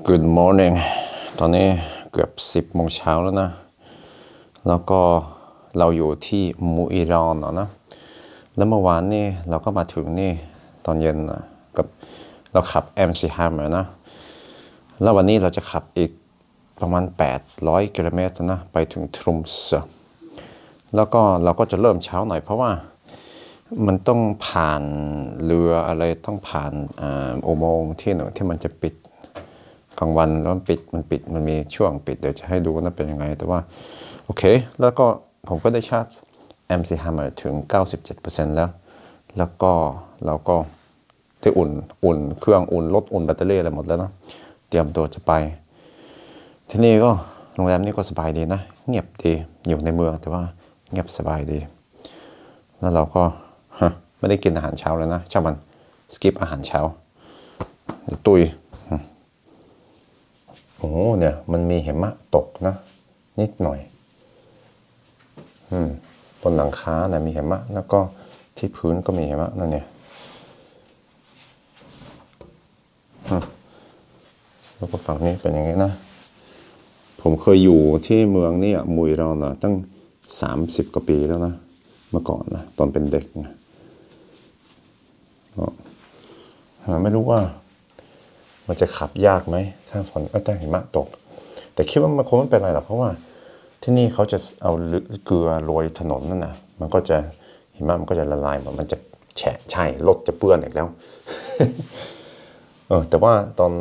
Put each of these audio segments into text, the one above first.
Good morning ตอนนี้เกือบ 10โมงเช้าแล้วนะ แล้วก็เราอยู่ที่มูอิรอนอะนะ แล้วเมื่อวานนี่เราก็มาถึงนี่ตอนเย็นนะกับเราขับ MC Hammer นะ แล้ววันนี้เราจะขับอีกประมาณ 800กิโลเมตรนะ ไปถึงทรุมส์แล้วก็เราก็จะเริ่มเช้าหน่อยเพราะว่ามันต้องผ่านเรืออะไรต้องผ่านอุโมงค์ที่หนึ่งที่มันจะปิด ลางวันแล้วปิดมันปิดมันมีช่วงปิด เดี๋ยวจะให้ดูว่าเป็นยังไง แต่ว่า โอเค แล้วก็ผมก็ได้ชาร์จ MC Hammer ถึง 97%แล้ว แล้วก็เราก็ได้อุ่นอุ่นเครื่องอุ่นรถอุ่นแบตเตอรี่อะไรหมดแล้วนะเตรียมตัวจะไป ที่นี่ก็โรงแรมนี่ก็สบายดีนะ เงียบดีอยู่ในเมืองแต่ว่าเงียบสบายดี แล้วเราก็ไม่ได้กินอาหารเช้าแล้วนะช่างมันสกิปอาหารเช้าตุย โอ้โหเนี่ยมันมีหิมะตกนะ นิดหน่อย อืมบนหลังคาเนี่ยมีหิมะ แล้วก็ที่พื้นก็มีหิมะนั่นเนี่ยแล้วก็ฝั่งนี้เป็นอย่างนี้นะ ผมเคยอยู่ที่เมืองนี่อะมุยรอนอะตั้งสามสิบกว่าปีแล้วนะ เมื่อก่อนนะ ตอนเป็นเด็กนะหาไม่รู้ว่า มันจะขับยากไหมถ้าฝนเอ้ยถ้าหิมะตก แต่คิดว่ามันคงไม่เป็นไรหรอกเพราะว่าที่นี่เขาจะเอาเกลือโรยถนนนั่นนะมันก็จะหิมะมันก็จะละลายหมดมันจะแฉะใช่รถจะเปื้อนอีกแล้วเออแต่ว่าตอน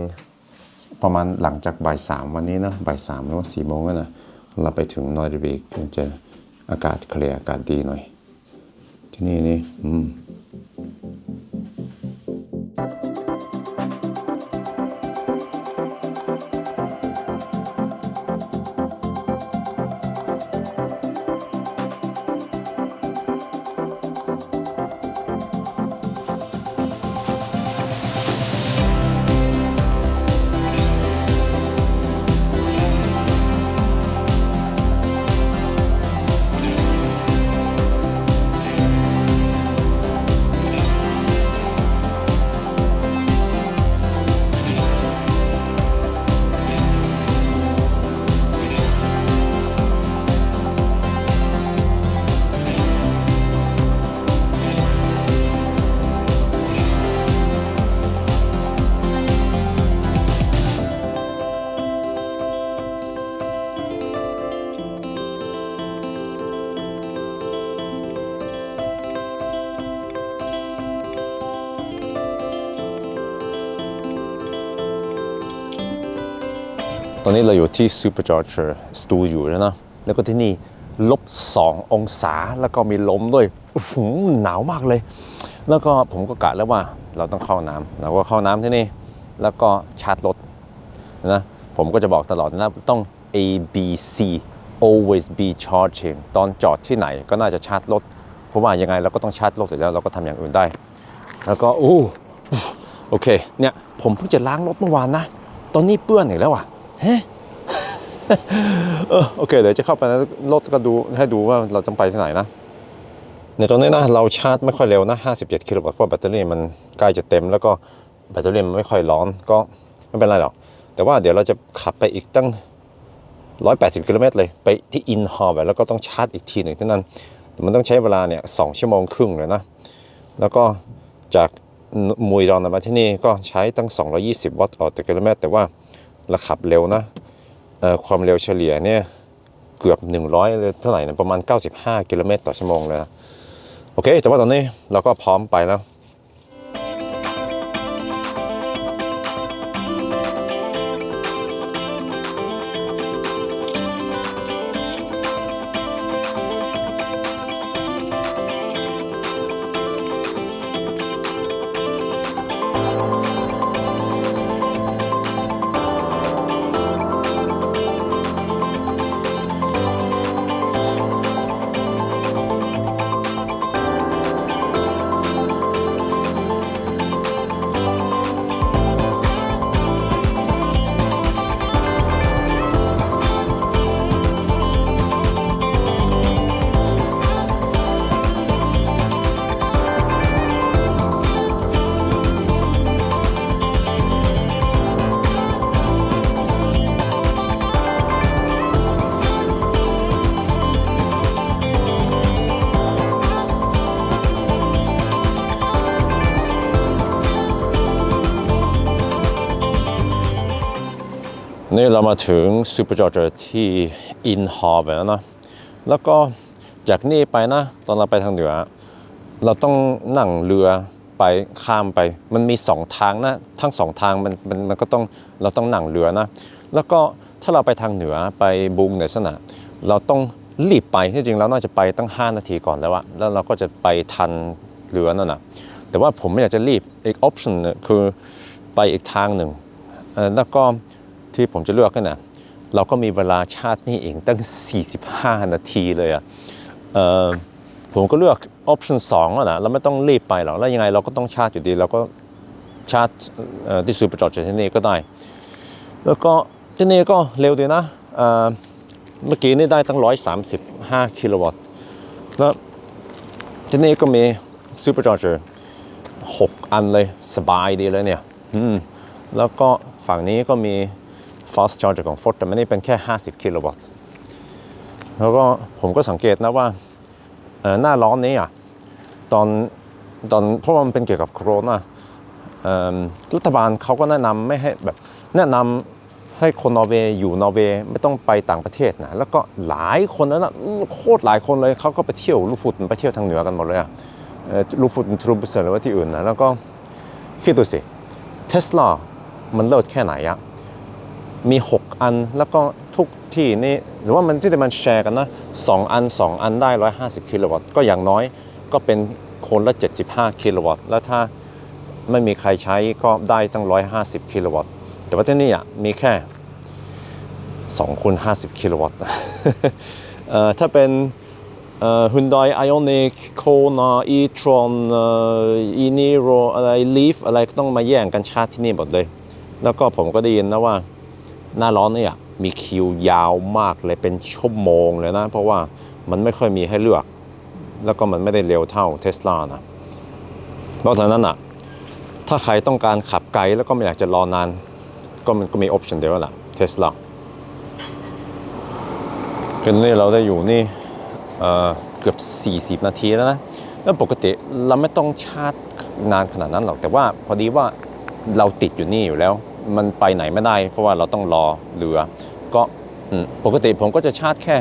ประมาณหลังจากบ่ายสามวันนี้นะบ่ายสามหรือว่าสี่โมงนะเราไปถึงนอร์วีกมันจะอากาศเคลียร์อากาศดีหน่อย ที่นี่นี่อืม ตอนนี้เราอยู่ที่ Supercharger Studio แล้วนะ แล้วก็ที่นี่ลบ 2 องศาแล้วก็มีลมด้วยอื้อหือหนาวมากเลย แล้วก็ผมก็กะแล้วว่าเราต้องเข้าน้ำเราก็เข้าน้ำที่นี่ แล้วก็ชาร์จรถนะ ผมก็จะบอกตลอดนะต้อง A B C always be charging ตอนจอดที่ไหนก็น่าจะชาร์จรถ เพราะว่ายังไงเราก็ต้องชาร์จรถเสร็จแล้วเราก็ทำอย่างอื่นได้ แล้วก็โอ้โอเค เนี่ยผมเพิ่งจะล้างรถเมื่อวานนะ ตอนนี้เปื้อนอีกแล้วอะ เฮ้โอเค เดี๋ยวจะเข้าไปรถก็ดูให้ดูว่าเราจะไปที่ไหนนะ ในตอนนี้นะเราชาร์จไม่ค่อยเร็วนะ 57กิโลวัตต์เพราะแบตเตอรี่มันใกล้จะเต็ม แล้วก็แบตเตอรี่มันไม่ค่อยร้อนก็ไม่เป็นไรหรอก แต่ว่าเดี๋ยวเราจะขับไปอีกตั้ง 180 กิโลเมตรเลย ไปที่อินฮอร์แล้วก็ต้องชาร์จอีกทีหนึ่งที่นั่น มันต้องใช้เวลาเนี่ยสองชั่วโมงครึ่งเลยนะ แล้วก็จากมุยรอนมาที่นี่ก็ใช้ตั้ง 220 วัตต์ต่อกิโลเมตร แต่ว่า เราขับเร็วนะความเร็วเฉลี่ยเนี่ยเกือบ 100เลยเท่าไหร่นะประมาณ 95 กิโลเมตรต่อชั่วโมงเลยนะโอเค แต่ว่าตอนนี้เราก็พร้อมไปแล้ว นี่เรามาถึงซูเปอร์จอร์เจอร์ที่อินฮาร์เบแล้วนะ แล้วก็จากนี่ไปนะ ตอนเราไปทางเหนือ เราต้องนั่งเรือไปข้ามไป มันมีสองทางนะ ทั้งสองทางมันมันมันก็ต้องเราต้องนั่งเรือนะ แล้วก็ถ้าเราไปทางเหนือไปบุงในสนะเราต้องรีบไปที่จริงเราน่าจะไปตั้ง 5 นาทีก่อนแล้วอะแล้วเราก็จะไปทันเรือนั่นนะแต่ว่าผมไม่อยากจะรีบอีกออปชันคือไปอีกทางหนึ่งแล้วก็ ที่ผมจะเลือกกันนะเราก็มีเวลาชาตินี่เองตั้ง 45 นาทีเลยอะเอ่อผมก็เลือกออปชันสองอะนะเราไม่ต้องรีบไปหรอก แล้วยังไงเราก็ต้องชาร์จอยู่ดี เราก็ชาร์จที่ซูเปอร์จอร์จที่นี่ก็ได้ แล้วก็ที่นี่ก็เร็วดีนะเมื่อกี้นี่ได้ตั้ง 135 กิโลวัตต์ แล้วที่นี่ก็มีซูเปอร์จอร์จหกอันเลยสบายดีเลยเนี่ยแล้วก็ฝั่งนี้ก็มี fast charger ของ Ford แต่มันนี่เป็นแค่ 50 กิโลวัตต์ แล้วก็ผมก็สังเกตนะว่าหน้าร้อนนี้อะตอนตอนเพราะมันเป็นเกี่ยวกับโควิดเอ่อรัฐบาลเขาก็แนะนำไม่ให้แบบแนะนำให้คนนอร์เวย์อยู่นอร์เวย์ไม่ต้องไปต่างประเทศนะแล้วก็หลายคนนั้นนะโคตรหลายคนเลยเขาก็ไปเที่ยวลูฟุตไปเที่ยวทางเหนือกันหมดเลยอะลูฟุตทรูบุสหรือว่าที่อื่นนะแล้วก็คิดดูสิเทสลามันเลิศแค่ไหนอะ มี 6 อันแล้วก็ทุกที่นี่หรือว่ามันที่แต่มันแชร์กันนะ2อัน 2 อันได้ 150 กิโลวัตต์ก็อย่างน้อยก็เป็นคนละ 75 กิโลวัตต์แล้วถ้าไม่มีใครใช้ก็ได้ตั้ง 150 กิโลวัตต์ แต่ว่าที่นี่อะมีแค่2คูณ50 กิโลวัตต์ถ้าเป็นเอ่อ Hyundai Ioniq Kona e-tron เอ่อ e-niro อะไร Leaf อะไรต้องมาแย่งกันชาร์จที่นี่หมดเลย แล้วก็ผมก็ได้ยินนะว่า หน้าร้อนเนี่ยมีคิวยาวมากเลยเป็นชั่วโมงเลยนะ เพราะว่ามันไม่ค่อยมีให้เลือก แล้วก็มันไม่ได้เร็วเท่าเทสลานะเพราะฉะนั้นอะถ้าใครต้องการขับไกลแล้วก็ไม่อยากจะรอนาน ก็มันก็มีออปชันเดียวแหละเทสลาคือนี่เราได้อยู่นี่เอ่อเกือบ 40 นาทีแล้วนะแล้วปกติเราไม่ต้องชาร์จนานขนาดนั้นหรอก แต่ว่าพอดีว่าเราติดอยู่นี่อยู่แล้ว มันไปไหนไม่ได้ เพราะว่าเราต้องรอเรือ ก็ปกติผมก็จะชาร์จแค่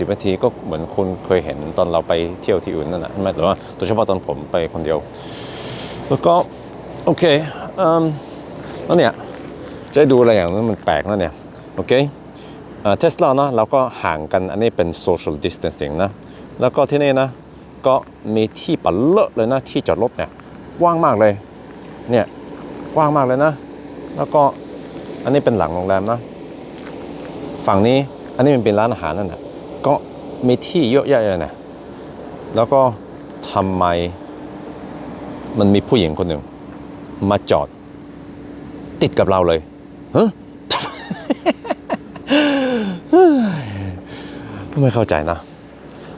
15-20 นาที ก็เหมือนคุณเคยเห็นตอนเราไปเที่ยวที่อื่นนั่นแหละใช่ไหมแต่ว่าโดยเฉพาะตอนผมไปคนเดียว แล้วก็ โอเคอแล้วเนี่ย จะให้ดูอะไรอย่างนั้นมันแปลกนะเนี่ย โอเคเทสลานะเราก็ห่างกันอันนี้เป็น social distancing นะ แล้วก็ที่นี่นะ ก็มีที่ปัเลอะเลยนะ ที่จอดรถเนี่ยกว้างมากเลย เนี่ยกว้างมากเลยนะ แล้วก็อันนี้เป็นหลังโรงแรมนะ ฝั่งนี้อันนี้มันเป็นร้านอาหารนั่นแหละก็มีที่เยอะแยะเลยนะแล้วก็ทำไมมันมีผู้หญิงคนหนึ่ง มาจอด ติดกับเราเลยเฮะไม่เข้าใจนะ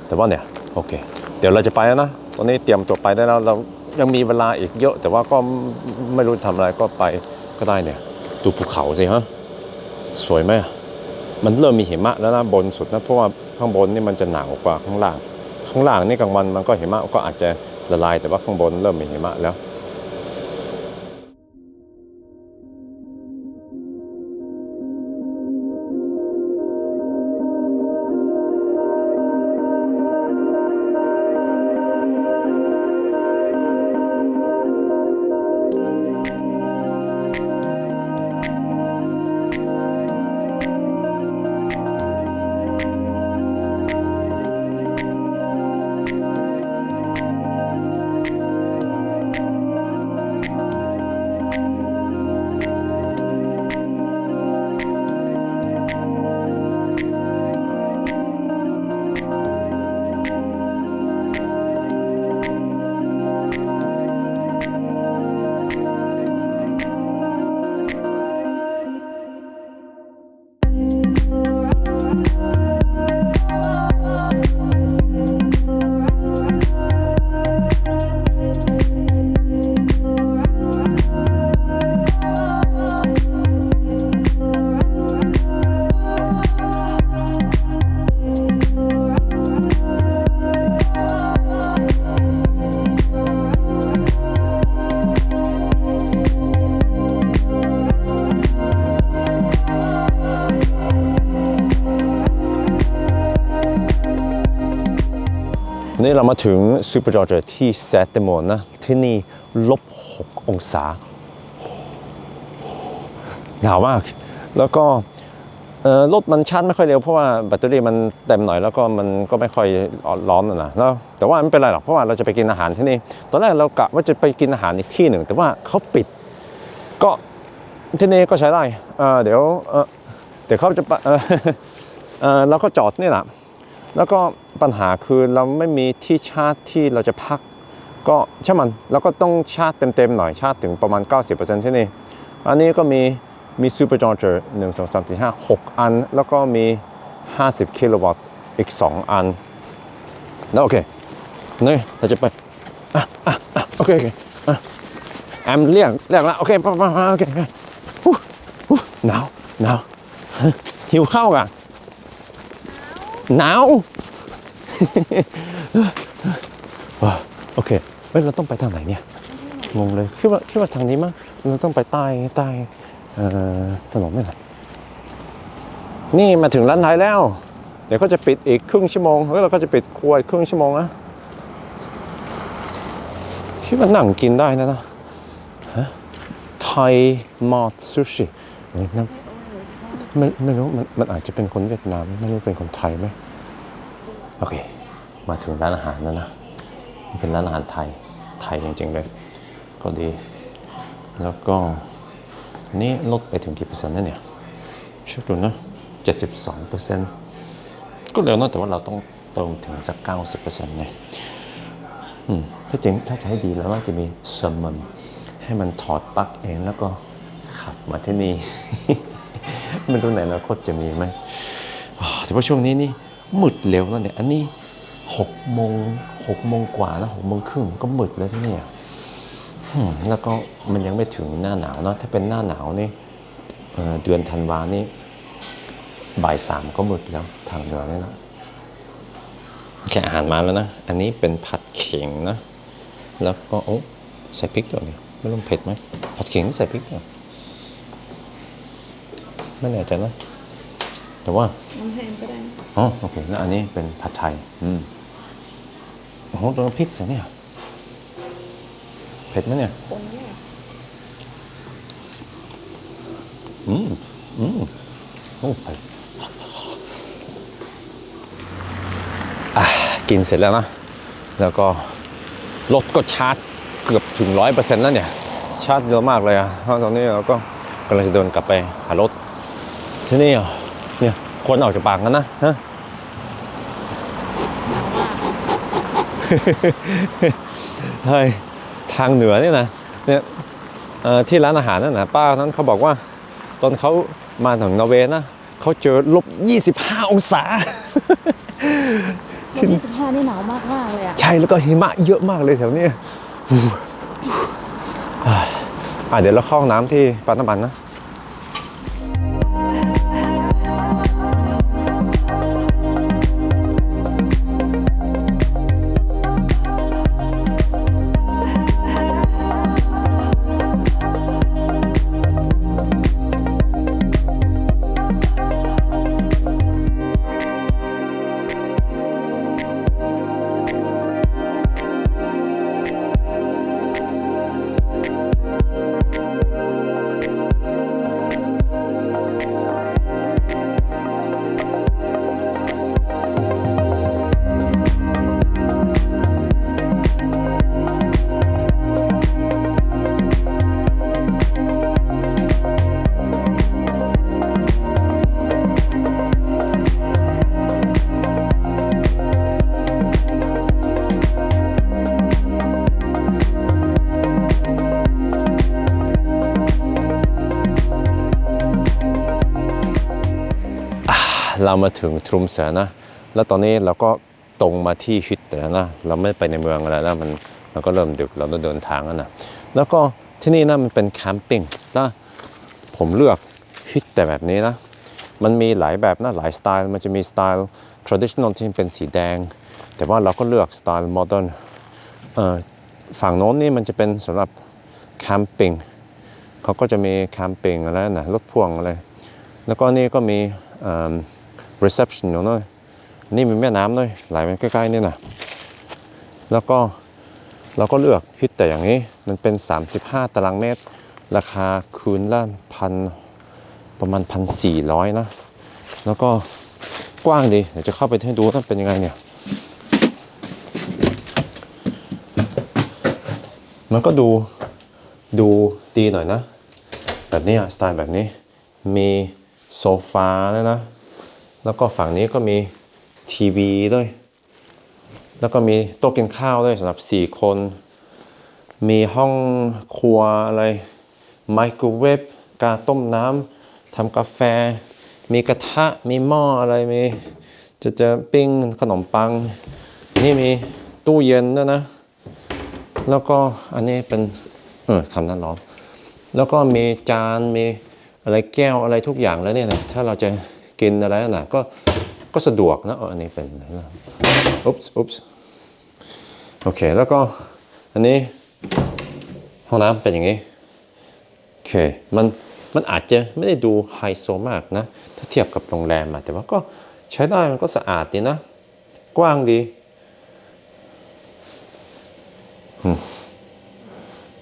แต่ว่าเนี่ย โอเค เดี๋ยวเราจะไปแล้วนะ ตอนนี้เตรียมตัวไปได้แล้ว เรายังมีเวลาอีกเยอะ แต่ว่าก็ไม่รู้ทำอะไรก็ไป ก็ได้เนี่ย ดูภูเขาสิฮะ สวยไหม มันเริ่มมีหิมะแล้วนะบนสุดนะ เพราะว่าข้างบนนี่มันจะหนาวกว่าข้างล่าง ข้างล่างนี่กลางวันมันก็หิมะก็อาจจะละลายแต่ว่าข้างบนเริ่มมีหิมะแล้ว นี่เรามาถึงซูเปอร์จอร์เจที่แซตเตมอนนะ ที่นี่ลบ 6 องศา หนาวมาก แล้วก็รถมันชาร์จไม่ค่อยเร็วเพราะว่าแบตเตอรี่มันเต็มหน่อยแล้วก็มันก็ไม่ค่อยร้อนนะนะแล้วแต่ว่าไม่เป็นไรหรอกเพราะว่าเราจะไปกินอาหารที่นี่ ตอนแรกเรากะว่าจะไปกินอาหารอีกที่หนึ่ง แต่ว่าเขาปิด ก็ที่นี่ก็ใช้ได้เดี๋ยวเอ่เดี๋ยวเขาจะเราก็จอดนี่แหละ แล้วก็ปัญหาคือเราไม่มีที่ชาร์จที่เราจะพัก ก็ใช่มันเราก็ต้องชาร์จเต็มๆหน่อยชาร์จถึงประมาณ 90%ที่นี่ อันนี้ก็มีมีซูเปอร์จอร์เจอร์หนึ่งสองสามสี่ห้าหกอัน แล้วก็มี 50 กิโลวัตต์อีก 2 อัน แล้วโอเคนี่เราจะไปอะอะอะโอเคโอเคอะแอมเรียกเรียกแล้วโอเคมามามาโอเคโอเคหูหูหนาวหนาวหิวข้าวอะ หนาวว้าโอเคเฮ้ยเราต้องไปทางไหนเนี่ย งงเลย คิดว่าคิดว่าทางนี้มั้งเราต้องไปใต้ใต้ถนนนี่แหละนี่มาถึงร้านไทยแล้ว เดี๋ยวก็จะปิดอีกครึ่งชั่วโมงแล้วเราก็จะปิดครัวอีกครึ่งชั่วโมงนะคิดว่านั่งกินได้นะนะไทยมาร์ทซูชิเฮ้ยนั่ง ไม่ไม่รู้มันมันอาจจะเป็นคนเวียดนาม ไม่รู้เป็นคนไทยไหมโอเค มาถึงร้านอาหารแล้วนะเป็นร้านอาหารไทยไทยจริงๆเลย ก็ดี แล้วก็นนี้ลดไปถึงกี่เปอร์เซ็นต์นะเนี่ยเช็คดูนะ72เปอร์เซ็นต์ก็เร็วนะแต่ว่าเราต้องเติมถึงสัก 90เปอร์เซ็นต์เลยถ้าจริงถ้าจะให้ดีแล้วน่าจะมีสมันให้มันถอดปลั๊กเองแล้วก็ขับมาที่นี่ ไม่รู้ในอนาคตจะมีไหมแต่ว่าช่วงนี้นี่มืดเร็วแล้วเนี่ยอันนี้หกโมงหกโมงกว่านะหกโมงครึ่งก็มืดแล้วที่นี่แล้วก็มันยังไม่ถึงหน้าหนาวเนะถ้าเป็นหน้าหนาวนี่เเดือนธันวานี่บ่ายสามก็มืดแล้วทางเหนือนี่นะแค่อาหารมาแล้วนะ อันนี้เป็นผัดเข็งนะ แล้วก็โอ้ใส่พริกตัวนี้ไม่รู้เผ็ดไหมผัดเข็งใส่พริกด้ว ไม่แน่ใจนะ แต่ว่าน้ำแห้งก็ได้นะอ๋อโอเคแล้วอันนี้เป็นผัดไทย อืมโอ้โหตัวพริกใส่เนี่ย เผ็ดไหมเนี่ย คนเนี่ยอืม อืม โอ้เผ็ดอะกินเสร็จแล้วนะ แล้วก็รถก็ชาร์จเกือบถึงร้อยเปอร์เซ็นต์แล้วเนี่ย ชาร์จเยอะมากเลยอะเพราะตอนนี้เราก็กำลังจะเดินกลับไปหารถ ที่นี่อะเนี่ยคนออกจากปากกันนะฮะเฮ้ยทางเหนือเนี่ยนะเนี่ยเอ่อที่ร้านอาหารนั่นนะป้านั้นเขาบอกว่า ตอนเขามาถึงนอร์เวย์นะเขาเจอลบ 25 องศาวันที่สิบห้านี่หนาวมากมากๆเลยอะใช่แล้วก็หิมะเยอะมากเลยแถวเนี้ยอู้อะเดี๋ยวเราเข้าห้องน้ำที่ปั๊มน้ำมันนะ เรามาถึงทรุมเสนะ แล้วตอนนี้เราก็ตรงมาที่ฮิตแล้วนะ เราไม่ไปในเมืองแล้วนะมันมันก็เริ่มดึกเราต้องเดินทางแล้วนะแล้วก็ที่นี่นะมันเป็นแคมปิ้งนะผมเลือกฮิตแต่แบบนี้นะ มันมีหลายแบบนะหลายสไตล์ มันจะมีสไตล์ traditional ที่เป็นสีแดง แต่ว่าเราก็เลือกสไตล์ modern ฝั่งโน้นนี่มันจะเป็นสำหรับแคมปิ้งเขาก็จะมีแคมปิ้งอะไรนะรถพ่วงอะไร แล้วก็นี่ก็มีเอิ่ม reception อยู่เนอะนี่มีแม่น้ำด้วยไหลไปใกล้ๆนี่นะแล้วก็เราก็เลือกพิษแต่อย่างนี้มันเป็น 35 ตารางเมตร ราคาคืนละพันประมาณพันสี่ร้อยนะ แล้วก็กว้างดีเดี๋ยวจะเข้าไปให้ดูว่าเป็นยังไงเนี่ย มันก็ดูดูดีหน่อยนะ แบบนี้อะสไตล์แบบนี้มีโซฟาด้วยนะ แล้วก็ฝั่งนี้ก็มีทีวีด้วย แล้วก็มีโต๊ะกินข้าวด้วยสำหรับ 4 คน มีห้องครัวอะไรไมโครเวฟกาต้มน้ำทำกาแฟ มีกระทะมีหม้ออะไรมีจะจะปิ้งขนมปัง นี่มีตู้เย็นด้วยนะ แล้วก็อันนี้เป็นเออทำน้ำร้อนแล้วก็มีจานมีอะไรแก้วอะไรทุกอย่างแล้วเนี่ยนะถ้าเราจะ กินอะไรนะก็ก็สะดวกนะอันนี้เป็นอุ๊บส์อุ๊บส์โอเค แล้วก็อันนี้ห้องน้ำเป็นอย่างนี้ โอเค มันมันอาจจะไม่ได้ดูไฮโซมากนะ ถ้าเทียบกับโรงแรมอะแต่ว่าก็ใช้ได้มันก็สะอาดดีนะ กว้างดี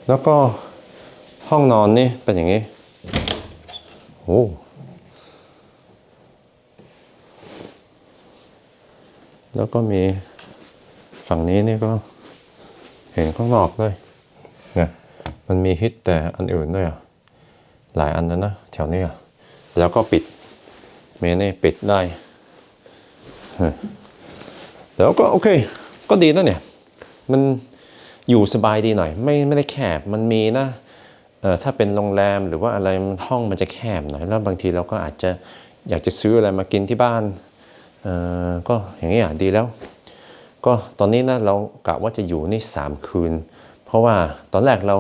แล้วก็ห้องนอนนี่เป็นอย่างนี้ โอ้ แล้วก็มีฝั่งนี้นี่ก็เห็นข้างนอกด้วยนี่ยมันมีฮิตแต่อันอื่นด้วยอะหลายอันแล้วนะแถวนี้อะแล้วก็ปิดเมนี่ปิดได้เออแล้วก็โอเค ก็ดีนะเนี่ย มันอยู่สบายดีหน่อย ไม่ไม่ได้แคบมันมีนะเออถ้าเป็นโรงแรมหรือว่าอะไรห้องมันจะแคบหน่อย แล้วบางทีเราก็อาจจะอยากจะซื้ออะไรมากินที่บ้าน ก็อย่างนี้อะดีแล้ว ก็ตอนนี้นะเรากะว่าจะอยู่นี่ 3 คืน เพราะว่าตอนแรกเรา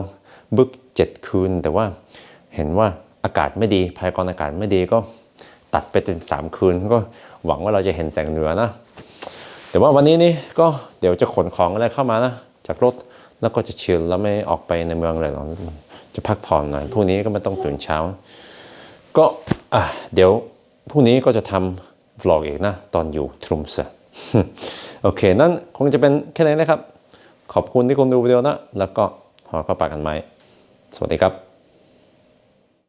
บึก 7 คืน แต่ว่าเห็นว่าอากาศไม่ดีพยากรณ์อากาศไม่ดีก็ตัดไปเป็น 3 คืน ก็หวังว่าเราจะเห็นแสงเหนือนะ แต่ว่าวันนี้นี่ก็เดี๋ยวจะขนของอะไรเข้ามานะ จากรถแล้วก็จะชิลแล้วไม่ออกไปในเมืองเลยหรอกจะพักผ่อนหน่อยพรุ่งนี้ก็ไม่ต้องตื่นเช้า ก็เดี๋ยวพรุ่งนี้ก็จะทำ vlog อีกนะ ตอนอยู่ทรุมเซโอเค นั่นคงจะเป็นแค่นี้นะครับ ขอบคุณที่คุณดูวิดีโอนะ แล้วก็ขอเข้าปากกันไหม สวัสดีครับ